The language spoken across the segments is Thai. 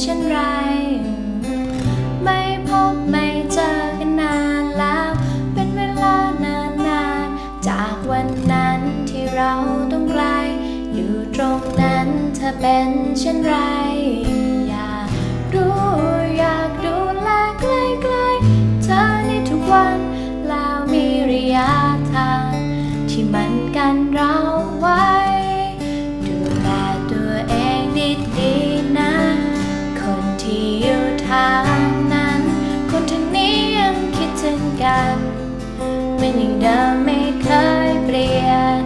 เช่นไร ไม่พบไม่เจอกันนานแล้ว เป็นเวลานานนานๆจากวันนั้นที่เราต้องไกล อยู่ตรงนั้นเธอเป็นเช่นไร กันมือนอย่างเดิมไม่เคยเปลี่ยน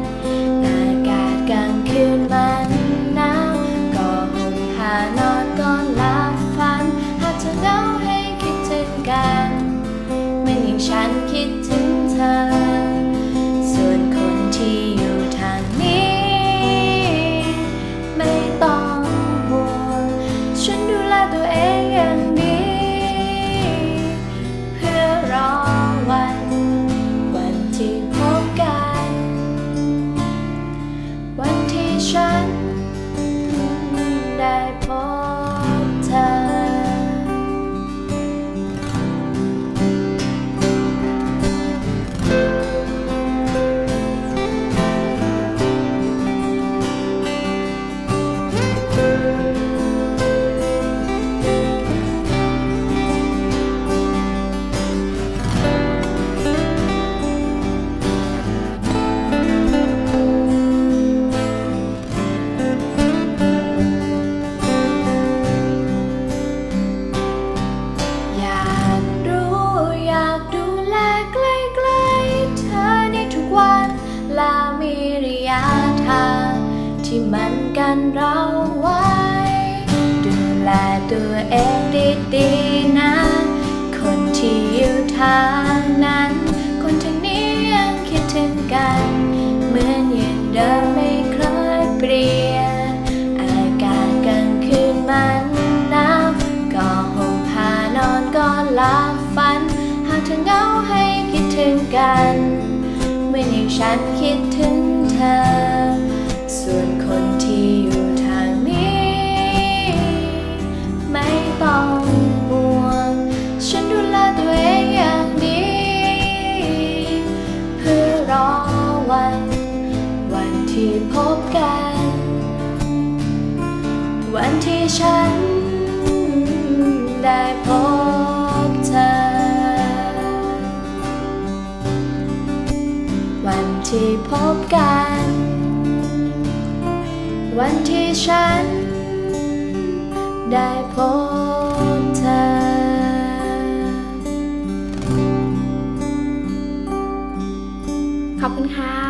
อากาศกลางคืนมันหนาวก็ห่มผ้านอนก่อนหลับฝัน หากเธอเล่าให้คิดถึงกัน มันอย่างฉันคิดถึงเธอ ยะทางที่มันกันเราไว้ ดูแลตัวเองดีๆนะ คนที่อยู่ทางนั้น คนทางนี้ยังคิดถึงกัน เหมือนอย่างเดิมไม่เคยเปลี่ยน อากาศกลางคืนมันหนาวก็ห่มผ้านอนก่อนหลับฝัน หากเธอเหงาให้คิดถึงกัน เหมือนอย่างฉันคิดถึงเธอ พบกัน วันที่ฉันได้พบเธอ วันที่พบกัน วันที่ฉันได้พบเธอขอบคุณค่ะ